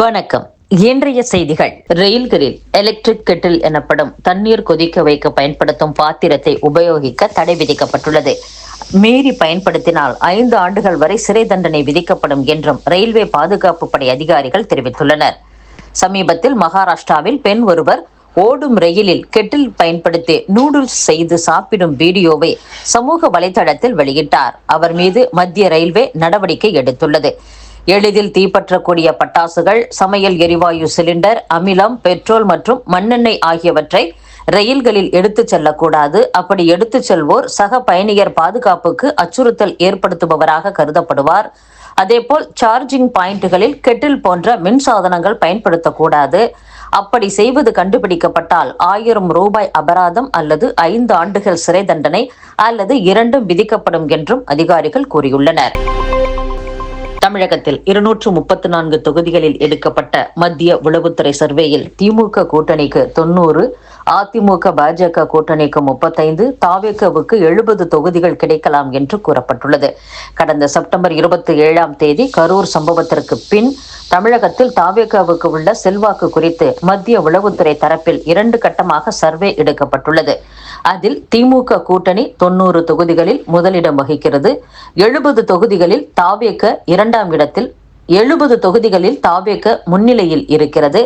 வணக்கம். இன்றைய செய்திகள். ரயில்களில் எலக்ட்ரிக் கெட்டில் எனப்படும் தண்ணீர் கொதிக்க வைக்க பயன்படுத்தும் பாத்திரத்தை உபயோகிக்க தடை விதிக்கப்பட்டுள்ளது. மீறி பயன்படுத்தினால் ஐந்து ஆண்டுகள் வரை சிறை தண்டனை விதிக்கப்படும் என்றும் ரயில்வே பாதுகாப்பு படை அதிகாரிகள் தெரிவித்துள்ளனர். சமீபத்தில் மகாராஷ்டிராவில் பெண் ஒருவர் ஓடும் ரயிலில் கெட்டில் பயன்படுத்தி நூடுல்ஸ் செய்து சாப்பிடும் வீடியோவை சமூக வலைதளத்தில் வெளியிட்டார். அவர் மீது மத்திய ரயில்வே நடவடிக்கை எடுத்துள்ளது. எளிதில் தீப்பற்றக்கூடிய பட்டாசுகள் சமையல் எரிவாயு சிலிண்டர் அமிலம் பெட்ரோல் மற்றும் மண்ணெண்ணெய் ஆகியவற்றை ரயில்களில் எடுத்துச் செல்லக்கூடாது. அப்படி எடுத்துச் செல்வோர் சக பயணியர் பாதுகாப்புக்கு அச்சுறுத்தல் ஏற்படுத்துபவராக கருதப்படுவார். அதேபோல் சார்ஜிங் பாயிண்ட்களில் கெட்டில் போன்ற மின் சாதனங்கள் பயன்படுத்தக்கூடாது. அப்படி செய்வது கண்டுபிடிக்கப்பட்டால் ஆயிரம் ரூபாய் அபராதம் அல்லது ஐந்து ஆண்டுகள் சிறை தண்டனை அல்லது இரண்டும் விதிக்கப்படும் என்றும் அதிகாரிகள் கூறியுள்ளனர். தமிழகத்தில் இருநூற்று முப்பத்தி நான்கு தொகுதிகளில் எடுக்கப்பட்ட மத்திய உளவுத்துறை சர்வேயில் திமுக கூட்டணிக்கு தொன்னூறு அதிமுக பாஜக கூட்டணிக்கு முப்பத்தைந்து தாவேக்கவுக்கு எழுபது தொகுதிகள் கிடைக்கலாம் என்று கூறப்பட்டுள்ளது. கடந்த செப்டம்பர் இருபத்தி ஏழாம் தேதி கரூர் சம்பவத்திற்கு பின் தமிழகத்தில் தாவேக்காவுக்கு உள்ள செல்வாக்கு குறித்து மத்திய உளவுத்துறை தரப்பில் இரண்டு கட்டமாக சர்வே எடுக்கப்பட்டுள்ளது. அதில் திமுக கூட்டணி தொன்னூறு தொகுதிகளில் முதலிடம் வகிக்கிறது. எழுபது தொகுதிகளில் தாவேக்க இரண்டாம் இடத்தில் எழுபது தொகுதிகளில் தாவேக முன்னிலையில் இருக்கிறது.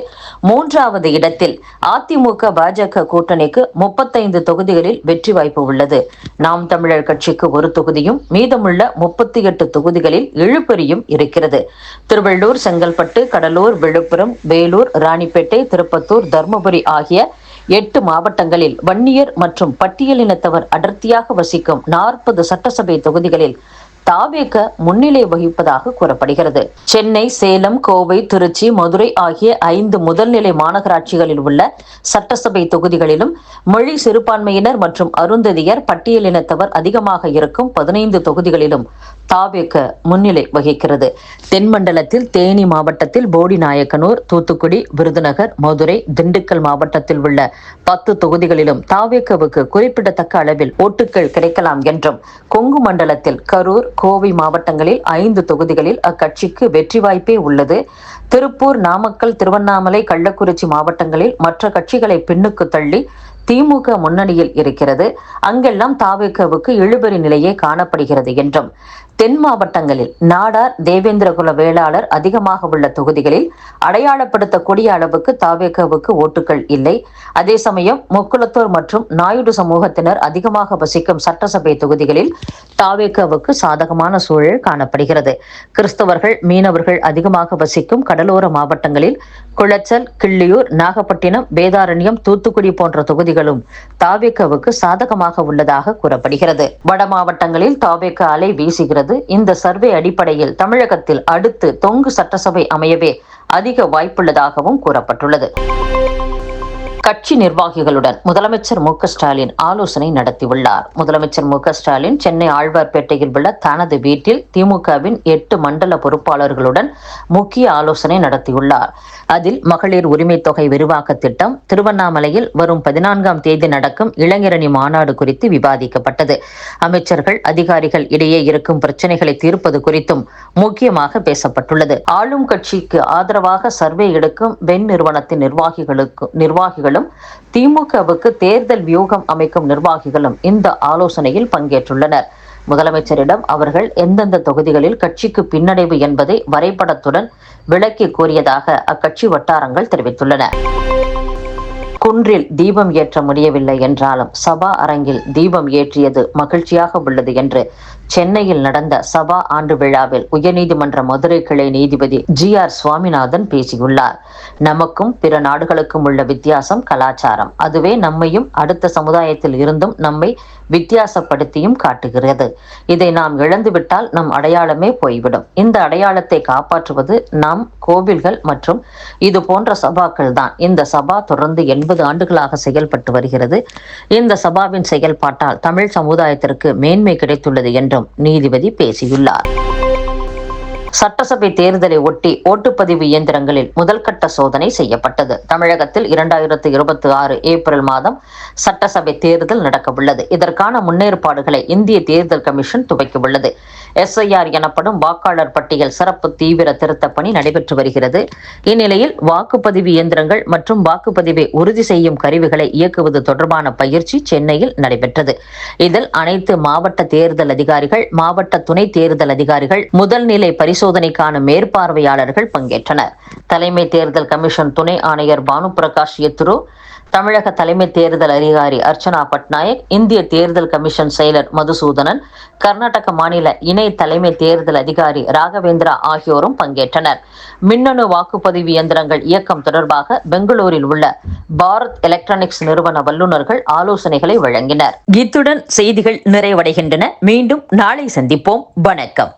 மூன்றாவது இடத்தில் அதிமுக பாஜக கூட்டணிக்கு முப்பத்தைந்து தொகுதிகளில் வெற்றி வாய்ப்பு உள்ளது. நாம் தமிழர் கட்சிக்கு ஒரு தொகுதியும் மீதமுள்ள முப்பத்தி எட்டு தொகுதிகளில் இழுபறியும் இருக்கிறது. திருவள்ளூர் செங்கல்பட்டு கடலூர் விழுப்புரம் வேலூர் ராணிப்பேட்டை திருப்பத்தூர் தருமபுரி ஆகிய எட்டு மாவட்டங்களில் வன்னியர் மற்றும் பட்டியலினத்தவர் அடர்த்தியாக வசிக்கும் நாற்பது சட்டசபை தொகுதிகளில் தாவேக முன்னிலை வகிப்பதாக கூறப்படுகிறது. சென்னை சேலம் கோவை திருச்சி மதுரை ஆகிய ஐந்து முதல்நிலை மாநகராட்சிகளில் உள்ள சட்டசபை தொகுதிகளிலும் மொழி சிறுபான்மையினர் மற்றும் அருந்ததியர் பட்டியலினத்தவர் அதிகமாக இருக்கும் பதினைந்து தொகுதிகளிலும் தாவேக முன்னிலை வகிக்கிறது. தென்மண்டலத்தில் தேனி மாவட்டத்தில் போடி நாயக்கனூர் தூத்துக்குடி விருதுநகர் மதுரை திண்டுக்கல் மாவட்டத்தில் உள்ள பத்து தொகுதிகளிலும் தாவேக்கவுக்கு குறிப்பிடத்தக்க அளவில் ஓட்டுகள் கிடைக்கலாம் என்றும் கொங்கு மண்டலத்தில் கரூர் கோவை மாவட்டங்களில் ஐந்து தொகுதிகளில் அக்கட்சிக்கு வெற்றி வாய்ப்பே உள்ளது. திருப்பூர் நாமக்கல் திருவண்ணாமலை கள்ளக்குறிச்சி மாவட்டங்களில் மற்ற கட்சிகளை பின்னுக்கு தள்ளி திமுக முன்னணியில் இருக்கிறது. அங்கெல்லாம் தாவேக்கவுக்கு இழுபறி நிலையே காணப்படுகிறது என்றும். தென் மாவட்டங்களில் நாடார் தேவேந்திரகுல வேளாளர் அதிகமாக உள்ள தொகுதிகளில் அடையாளப்படுத்தக்கூடிய அளவுக்கு தாவேக்கவுக்கு ஓட்டுகள் இல்லை. அதே சமயம் முக்குளத்தோர் மற்றும் நாயுடு சமூகத்தினர் அதிகமாக வசிக்கும் சட்டசபை தொகுதிகளில் தாவேக்கவுக்கு சாதகமான சூழல் காணப்படுகிறது. கிறிஸ்தவர்கள் மீனவர்கள் அதிகமாக வசிக்கும் கடலோர மாவட்டங்களில் குளச்சல் கிள்ளியூர் நாகப்பட்டினம் வேதாரண்யம் தூத்துக்குடி போன்ற தொகுதி தொகுதிகளும் தாவேக்காவுக்கு சாதகமாக உள்ளதாக கூறப்படுகிறது. வட மாவட்டங்களில் தாவேக்கா அலை வீசுகிறது. இந்த சர்வே அடிப்படையில் தமிழகத்தில் அடுத்து தொங்கு சட்டசபை அமையவே அதிக வாய்ப்புள்ளதாகவும் கூறப்பட்டுள்ளது. கட்சி நிர்வாகிகளுடன் முதலமைச்சர் மு ஸ்டாலின் ஆலோசனை நடத்தியுள்ளார். முதலமைச்சர் மு ஸ்டாலின் சென்னை ஆழ்வார்பேட்டையில் உள்ள தனது வீட்டில் திமுகவின் எட்டு மண்டல பொறுப்பாளர்களுடன் முக்கிய ஆலோசனை நடத்தியுள்ளார். அதில் மகளிர் உரிமை தொகை விரிவாக்க திட்டம் திருவண்ணாமலையில் வரும் பதினான்காம் தேதி நடக்கும் இளைஞரணி மாநாடு குறித்து விவாதிக்கப்பட்டது. அமைச்சர்கள் அதிகாரிகள் இடையே இருக்கும் பிரச்சனைகளை தீர்ப்பது குறித்தும் முக்கியமாக பேசப்பட்டுள்ளது. ஆளும் கட்சிக்கு ஆதரவாக சர்வே எடுக்கும் பெண் நிறுவனத்தின் நிர்வாகிகளுக்கு நிர்வாகிகள் நிர்வாகிகளும் திமுகவுக்கு தேர்தல் வியூகம் அமைக்கும் நிர்வாகிகளும் இந்த ஆலோசனையில் பங்கேற்றுள்ளனர். முதலமைச்சரிடம் அவர்கள் எந்தெந்த தொகுதிகளில் கட்சிக்கு பின்னடைவு என்பதை வரைபடத்துடன் விளக்கி கூறியதாக அக்கட்சி வட்டாரங்கள் தெரிவித்துள்ளன. குன்றில் தீபம் ஏற்ற முடியவில்லை என்றாலும் சபா அரங்கில் தீபம் ஏற்றியது மகிழ்ச்சியாக உள்ளது என்று சென்னையில் நடந்த சபா ஆண்டு விழாவில் உயர்நீதிமன்ற மதுரை கிளை நீதிபதி ஜி ஆர் சுவாமிநாதன் பேசியுள்ளார். நமக்கும் பிற நாடுகளுக்கும் உள்ள வித்தியாசம் கலாச்சாரம். அதுவே நம்மையும் அடுத்த சமுதாயத்தில் இருந்தும் நம்மை வித்தியாசப்படுத்தியும் காட்டுகிறது. இதை நாம் இழந்துவிட்டால் நம் அடையாளமே போய்விடும். இந்த அடையாளத்தை காப்பாற்றுவது நம் கோவில்கள் மற்றும் இது போன்ற சபாக்கள் தான். இந்த சபா தொடர்ந்து எண்பது ஆண்டுகளாக செயல்பட்டு வருகிறது. இந்த சபாவின் செயல்பாட்டால் தமிழ் சமுதாயத்திற்கு மேன்மை கிடைத்துள்ளது என்றும் நீதிபதி பேசியுள்ளார். சட்டசபை தேர்தலை ஒட்டி ஓட்டுப்பதிவு இயந்திரங்களில் முதல் கட்ட சோதனை செய்யப்பட்டது. தமிழகத்தில் இரண்டாயிரத்து இருபத்தி ஆறு ஏப்ரல் மாதம் சட்டசபை தேர்தல் நடக்கவுள்ளது. இதற்கான முன்னேற்பாடுகளை இந்திய தேர்தல் கமிஷன் துவக்கியுள்ளது. எஸ்ஐஆர் எனப்படும் வாக்காளர் பட்டியல் சிறப்பு தீவிர திருத்தப் பணி நடைபெற்று வருகிறது. இந்நிலையில் வாக்குப்பதிவு இயந்திரங்கள் மற்றும் வாக்குப்பதிவை உறுதி செய்யும் கருவிகளை இயக்குவது தொடர்பான பயிற்சி சென்னையில் நடைபெற்றது. இதில் அனைத்து மாவட்ட தேர்தல் அதிகாரிகள் மாவட்ட துணை தேர்தல் அதிகாரிகள் முதல்நிலை பரிசோதனைக்கான மேற்பார்வையாளர்கள் பங்கேற்றனர். தலைமை தேர்தல் கமிஷன் துணை ஆணையர் பானு பிரகாஷ் யத்ரு தமிழக தலைமை தேர்தல் அதிகாரி அர்ச்சனா பட்நாயக் இந்திய தேர்தல் கமிஷன் செயலர் மதுசூதனன் கர்நாடக மாநில இணை தலைமை தேர்தல் அதிகாரி ராகவேந்திரா ஆகியோரும் பங்கேற்றனர். மின்னணு வாக்குப்பதிவு இயந்திரங்கள் இயக்கம் தொடர்பாக பெங்களூரில் உள்ள பாரத் எலக்ட்ரானிக்ஸ் நிறுவன வல்லுநர்கள் ஆலோசனைகளை வழங்கினர். இத்துடன் செய்திகள் நிறைவடைகின்றன. மீண்டும் நாளை சந்திப்போம். வணக்கம்.